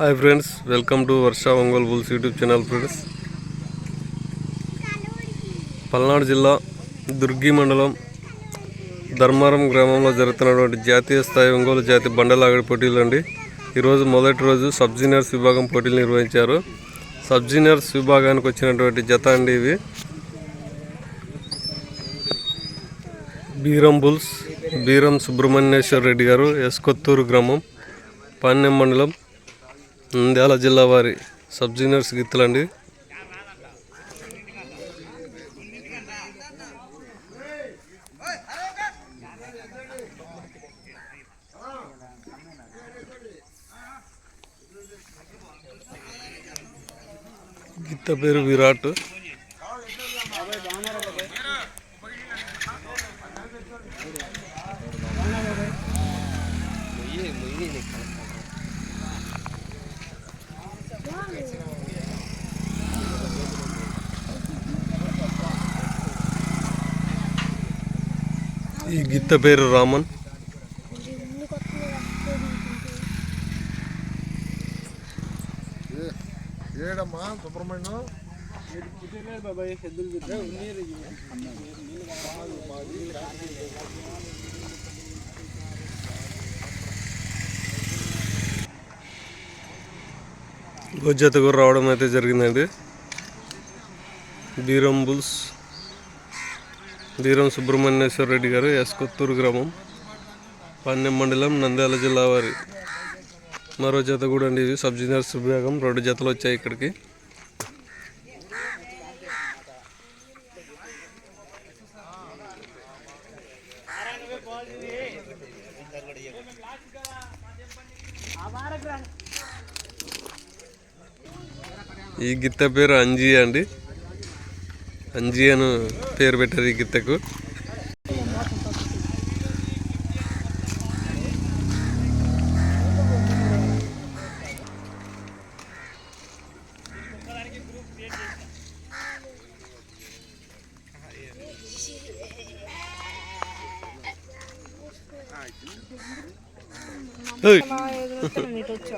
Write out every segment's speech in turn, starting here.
Hi friends welcome to Varsha Ongole bulls YouTube channel friends Palnadu జిల్లా దుర్గి మండలం ధర్మారం గ్రామంలో జరుగుతున్నటువంటి జాతీయ స్థాయి ఒంగోలు జాతి బండలాగడి పోటీలు అండి. ఈరోజు మొదటి రోజు సబ్ జూనియర్స్ విభాగం పోటీలు నిర్వహించారు. సబ్ జూనియర్స్ విభాగానికి వచ్చినటువంటి జత అండి ఇవి. బీరం బుల్స్ బీరం సుబ్రహ్మణ్యేశ్వర రెడ్డి గారు ఎస్కొత్తూరు గ్రామం పాన్యం మండలం నంద్యాల జిల్లా వారి సబ్ జూనియర్స్ గిత్తులండి. గిత్త పేరు విరాట్. ఈ గిత్త పేరు రామన్. ఏడమ్మా సుబ్రహ్మణ్యం. గొజ్జత కూడా రావడం అయితే జరిగిందండి. బీరం బుల్స్ ధీరం సుబ్రహ్మణ్యేశ్వర రెడ్డి గారు ఎస్కొత్తూరు గ్రామం పన్నెం మండలం నంద్యాల జిల్లా వారి. మరో జత కూడా అండి ఇది. సబ్ జూనియర్స్ విభాగం రెండు జతలు వచ్చాయి ఇక్కడికి. ఈ గిత్త పేరు అంజీ అండి. అంజీ అని పేరు పెట్టారు ఈ గిత్తకు.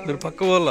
మీరు పక్క వాళ్ళ